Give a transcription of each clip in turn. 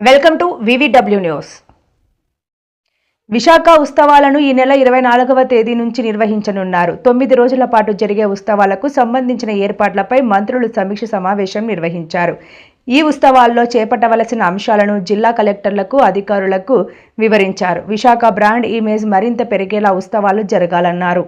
Welcome to V V W news Visakha ఉత్సవాలను ఈ నెల ఇరవై నాలుగవ తేదీ నుంచి నిర్వహించనున్నారు. తొమ్మిది రోజుల పాటు జరిగే ఉత్సవాలకు సంబంధించిన ఏర్పాట్లపై మంత్రులు సమీక్ష సమావేశం నిర్వహించారు. ఈ ఉత్సవాల్లో చేపట్టవలసిన అంశాలను జిల్లా కలెక్టర్లకు అధికారులకు వివరించారు. విశాఖ బ్రాండ్ ఇమేజ్ మరింత పెరిగేలా ఉత్సవాలు జరగాలన్నారు.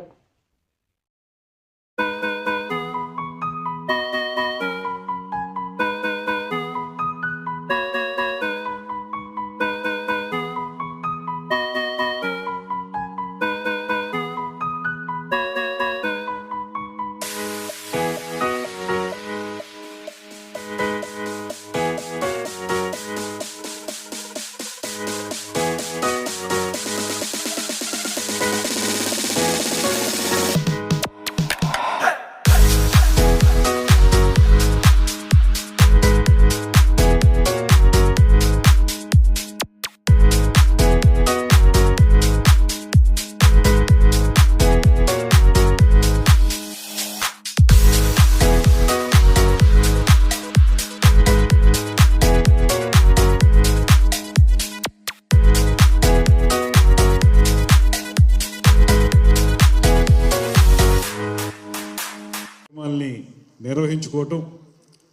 నిర్వహించుకోవటం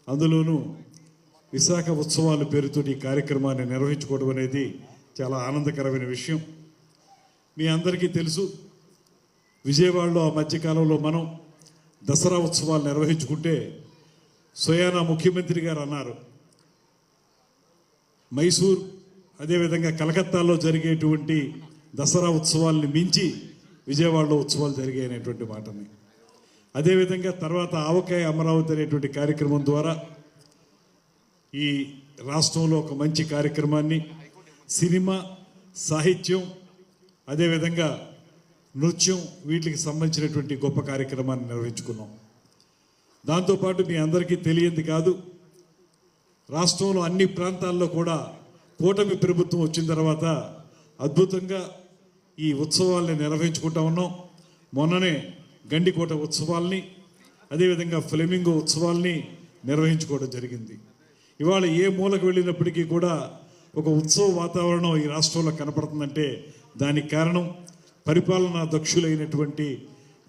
అందులోనూ విశాఖ ఉత్సవాల పేరుతో ఈ కార్యక్రమాన్ని నిర్వహించుకోవడం అనేది చాలా ఆనందకరమైన విషయం. మీ అందరికీ తెలుసు విజయవాడలో ఆ మధ్యకాలంలో మనం దసరా ఉత్సవాలు నిర్వహించుకుంటే సోయానా ముఖ్యమంత్రి గారు అన్నారు. మైసూర్ అదేవిధంగా కలకత్తాలో జరిగేటువంటి దసరా ఉత్సవాల్ని మించి విజయవాడలో ఉత్సవాలు జరిగాయనేటువంటి మాటని. అదేవిధంగా తర్వాత ఆవకాయ అమరావతి అనేటువంటి కార్యక్రమం ద్వారా ఈ రాష్ట్రంలో ఒక మంచి కార్యక్రమాన్ని సినిమా సాహిత్యం అదేవిధంగా నృత్యం వీటికి సంబంధించినటువంటి గొప్ప కార్యక్రమాన్ని నిర్వహించుకున్నాం. దాంతోపాటు మీ అందరికీ తెలియంది కాదు రాష్ట్రంలో అన్ని ప్రాంతాల్లో కూడా కూటమి ప్రభుత్వం వచ్చిన తర్వాత అద్భుతంగా ఈ ఉత్సవాల్ని నిర్వహించుకుంటా ఉన్నాం. మొన్ననే గండికోట ఉత్సవాల్ని అదేవిధంగా ఫ్లెమింగో ఉత్సవాల్ని నిర్వహించుకోవడం జరిగింది. ఇవాళ ఏ మూలకు వెళ్ళినప్పటికీ కూడా ఒక ఉత్సవ వాతావరణం ఈ రాష్ట్రంలో కనపడుతుందంటే దానికి కారణం పరిపాలనా దక్షులైనటువంటి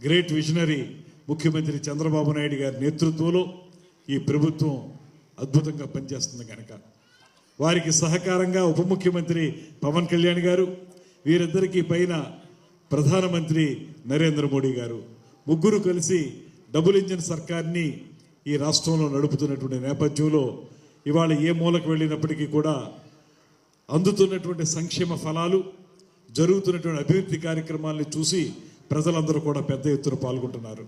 గ్రేట్ విజనరీ ముఖ్యమంత్రి చంద్రబాబు నాయుడు గారి నేతృత్వంలో ఈ ప్రభుత్వం అద్భుతంగా పనిచేస్తుంది కనుక వారికి సహకారంగా ఉప ముఖ్యమంత్రి పవన్ కళ్యాణ్ గారు వీరిద్దరికీ పైన ప్రధానమంత్రి నరేంద్ర మోడీ గారు. ముగ్గురు కలిసి డబుల్ ఇంజిన్ సర్కార్ని ఈ రాష్ట్రంలో నడుపుతున్నటువంటి నేపథ్యంలో ఇవాళ ఏ మూలకు వెళ్ళినప్పటికీ కూడా అందుతున్నటువంటి సంక్షేమ ఫలాలు జరుగుతున్నటువంటి అభివృద్ధి కార్యక్రమాల్ని చూసి ప్రజలందరూ కూడా పెద్ద ఎత్తున పాల్గొంటున్నారు.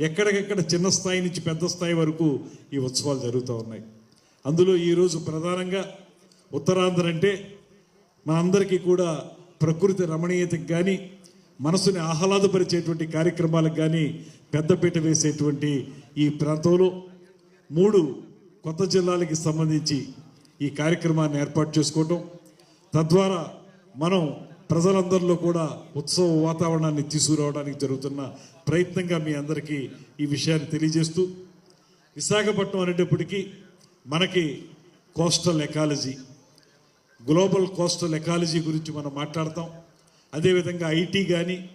ఎక్కడికెక్కడ చిన్న స్థాయి నుంచి పెద్ద స్థాయి వరకు ఈ ఉత్సవాలు జరుగుతూ ఉన్నాయి. అందులో ఈరోజు ప్రధానంగా ఉత్తరాంధ్ర అంటే మనందరికీ కూడా ప్రకృతి రమణీయతకు కానీ మనసుని ఆహ్లాదపరిచేటువంటి కార్యక్రమాలకు కానీ పెద్దపీట వేసేటువంటి ఈ ప్రాంతంలో మూడు కొత్త జిల్లాలకి సంబంధించి ఈ కార్యక్రమాన్ని ఏర్పాటు చేసుకోవటం. తద్వారా మనం ప్రజలందరిలో కూడా ఉత్సవ వాతావరణాన్ని తీసుకురావడానికి జరుగుతున్న ప్రయత్నంగా మీ అందరికీ ఈ విషయాన్ని తెలియజేస్తూ విశాఖపట్నం అనేటప్పటికీ మనకి coastal ecology global coastal ecology గురించి మనం మాట్లాడతాం. అదేవిధంగా ఐటీ కానీ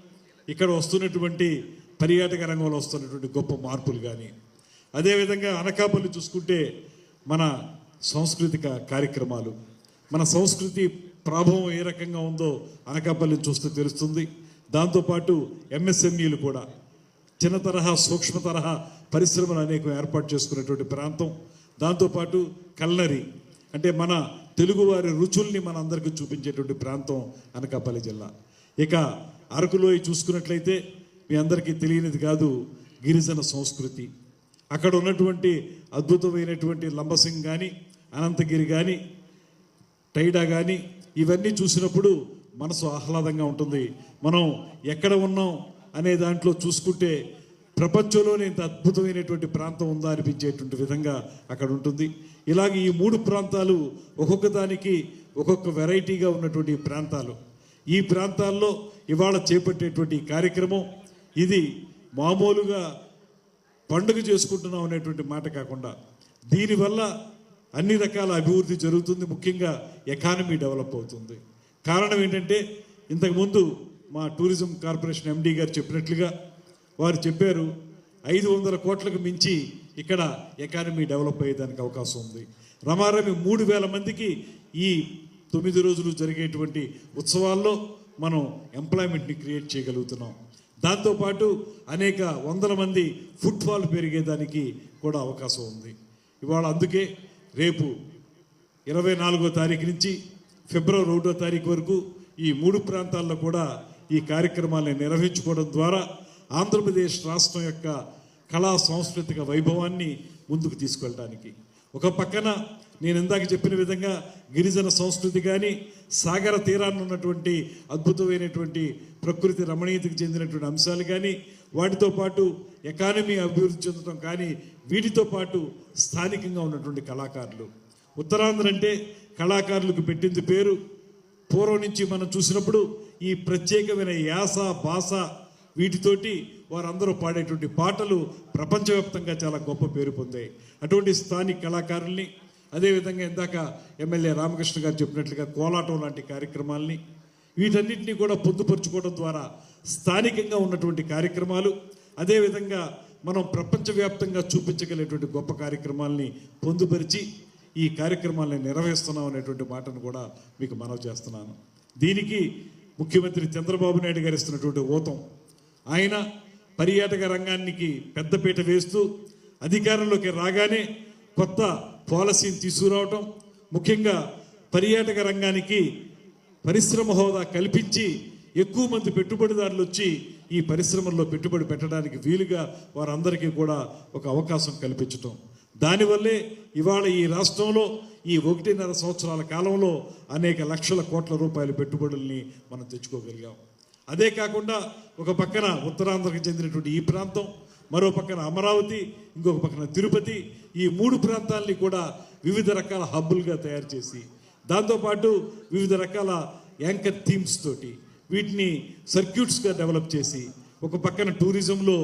ఇక్కడ వస్తున్నటువంటి పర్యాటక రంగంలో వస్తున్నటువంటి గొప్ప మార్పులు కానీ అదేవిధంగా అనకాపల్లి చూసుకుంటే మన సాంస్కృతిక కార్యక్రమాలు మన సంస్కృతి ప్రభావం ఏ రకంగా ఉందో అనకాపల్లి చూస్తే తెలుస్తుంది. దాంతోపాటు ఎంఎస్ఎంఈలు కూడా చిన్న తరహా సూక్ష్మ తరహా పరిశ్రమలు అనేకం ఏర్పాటు చేసుకున్నటువంటి ప్రాంతం. దాంతోపాటు కల్నరీ అంటే మన తెలుగువారి రుచుల్ని మన అందరికీ చూపించేటువంటి ప్రాంతం అనకాపల్లి జిల్లా. ఇక అరకులోయ చూసుకున్నట్లయితే మీ అందరికీ తెలియనిది కాదు గిరిజన సంస్కృతి. అక్కడ ఉన్నటువంటి అద్భుతమైనటువంటి లంబసింగ్ కానీ అనంతగిరి కానీ టైడా కానీ ఇవన్నీ చూసినప్పుడు మనసు ఆహ్లాదంగా ఉంటుంది. మనం ఎక్కడ ఉన్నాం అనే దాంట్లో చూసుకుంటే ప్రపంచంలోనే ఇంత అద్భుతమైనటువంటి ప్రాంతం ఉందా అనిపించేటువంటి విధంగా అక్కడ ఉంటుంది. ఇలాగే ఈ మూడు ప్రాంతాలు ఒక్కొక్క దానికి ఒక్కొక్క వెరైటీగా ఉన్నటువంటి ప్రాంతాలు. ఈ ప్రాంతాల్లో ఇవాళ చేపట్టేటువంటి కార్యక్రమం ఇది మామూలుగా పండుగ చేసుకుంటున్నాం అనేటువంటి మాట కాకుండా దీనివల్ల అన్ని రకాల అభివృద్ధి జరుగుతుంది. ముఖ్యంగా ఎకానమీ డెవలప్ అవుతుంది. కారణం ఏంటంటే ఇంతకుముందు మా టూరిజం కార్పొరేషన్ ఎండీ గారు చెప్పినట్లుగా వారు చెప్పారు ఐదు వందల కోట్లకు మించి ఇక్కడ ఎకానమీ డెవలప్ అయ్యేదానికి అవకాశం ఉంది. రమారమి మూడు వేల మందికి ఈ తొమ్మిది రోజులు జరిగేటువంటి ఉత్సవాల్లో మనం ఎంప్లాయ్మెంట్ని క్రియేట్ చేయగలుగుతున్నాం. దాంతోపాటు అనేక వందల మంది ఫుట్ఫాల్ పెరిగేదానికి కూడా అవకాశం ఉంది. ఇవాళ అందుకే రేపు ఇరవై నాలుగో తారీఖు నుంచి ఫిబ్రవరి ఒకటో తారీఖు వరకు ఈ మూడు ప్రాంతాల్లో కూడా ఈ కార్యక్రమాలను నిర్వహించుకోవడం ద్వారా ఆంధ్రప్రదేశ్ రాష్ట్రం యొక్క కళా సాంస్కృతిక వైభవాన్ని ముందుకు తీసుకెళ్ళడానికి ఒక పక్కన నేను ఇందాక చెప్పిన విధంగా గిరిజన సంస్కృతి కానీ సాగర తీరాన్ని ఉన్నటువంటి అద్భుతమైనటువంటి ప్రకృతి రమణీయతకు చెందినటువంటి అంశాలు కానీ వాటితో పాటు ఎకానమీ అభివృద్ధి చెందడం కానీ వీటితో పాటు స్థానికంగా ఉన్నటువంటి కళాకారులు. ఉత్తరాంధ్ర అంటే కళాకారులకు పెట్టింది పేరు. పూర్వం నుంచి మనం చూసినప్పుడు ఈ ప్రత్యేకమైన యాస భాష వీటితోటి వారందరూ పాడేటువంటి పాటలు ప్రపంచవ్యాప్తంగా చాలా గొప్ప పేరు పొందాయి. అటువంటి స్థానిక కళాకారుల్ని అదేవిధంగా ఇందాక ఎమ్మెల్యే రామకృష్ణ గారు చెప్పినట్లుగా కోలాటం లాంటి కార్యక్రమాల్ని వీటన్నిటిని కూడా పొందుపరుచుకోవడం ద్వారా స్థానికంగా ఉన్నటువంటి కార్యక్రమాలు అదేవిధంగా మనం ప్రపంచవ్యాప్తంగా చూపించగలిగేటువంటి గొప్ప కార్యక్రమాల్ని పొందుపరిచి ఈ కార్యక్రమాలను నిర్వహిస్తున్నాం అనేటువంటి మాటను కూడా మీకు మనవి చేస్తున్నాను. దీనికి ముఖ్యమంత్రి చంద్రబాబు నాయుడు గారు ఇస్తున్నటువంటి ఊతం ఆయన పర్యాటక రంగానికి పెద్దపీట వేస్తూ అధికారంలోకి రాగానే కొత్త పాలసీని తీసుకురావటం ముఖ్యంగా పర్యాటక రంగానికి పరిశ్రమ హోదా కల్పించి ఎక్కువ మంది పెట్టుబడిదారులు వచ్చి ఈ పరిశ్రమల్లో పెట్టుబడి పెట్టడానికి వీలుగా వారందరికీ కూడా ఒక అవకాశం కల్పించటం. దానివల్లే ఇవాళ ఈ రాష్ట్రంలో ఈ ఒకటిన్నర సంవత్సరాల కాలంలో అనేక లక్షల కోట్ల రూపాయల పెట్టుబడుల్ని మనం తెచ్చుకోగలిగాం. అదే కాకుండా ఒక పక్కన ఉత్తరాంధ్రకు చెందినటువంటి ఈ ప్రాంతం మరో పక్కన అమరావతి ఇంకొక పక్కన తిరుపతి ఈ మూడు ప్రాంతాలని కూడా వివిధ రకాల హబ్బులుగా తయారు చేసి దాంతోపాటు వివిధ రకాల యాంకర్ థీమ్స్ తోటి వీటిని సర్క్యూట్స్గా డెవలప్ చేసి ఒక పక్కన టూరిజంలో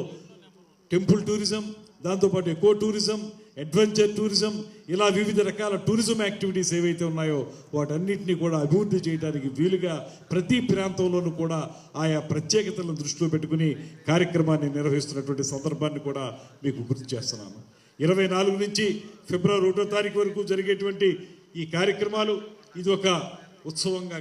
టెంపుల్ టూరిజం దాంతోపాటు ఎకో టూరిజం అడ్వెంచర్ టూరిజం ఇలా వివిధ రకాల టూరిజం యాక్టివిటీస్ ఏవైతే ఉన్నాయో వాటన్నిటిని కూడా అభివృద్ధి చేయడానికి వీలుగా ప్రతి ప్రాంతంలోనూ కూడా ఆయా ప్రత్యేకతలను దృష్టిలో పెట్టుకుని కార్యక్రమాన్ని నిర్వహిస్తున్నటువంటి సందర్భాన్ని కూడా మీకు గుర్తు చేస్తున్నాను. ఇరవై నాలుగు నుంచి ఫిబ్రవరి ఒకటో తారీఖు వరకు జరిగేటువంటి ఈ కార్యక్రమాలు ఇది ఒక ఉత్సవంగా